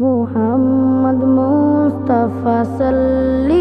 মুহাম্মদ মুস্তাফা সাল্লি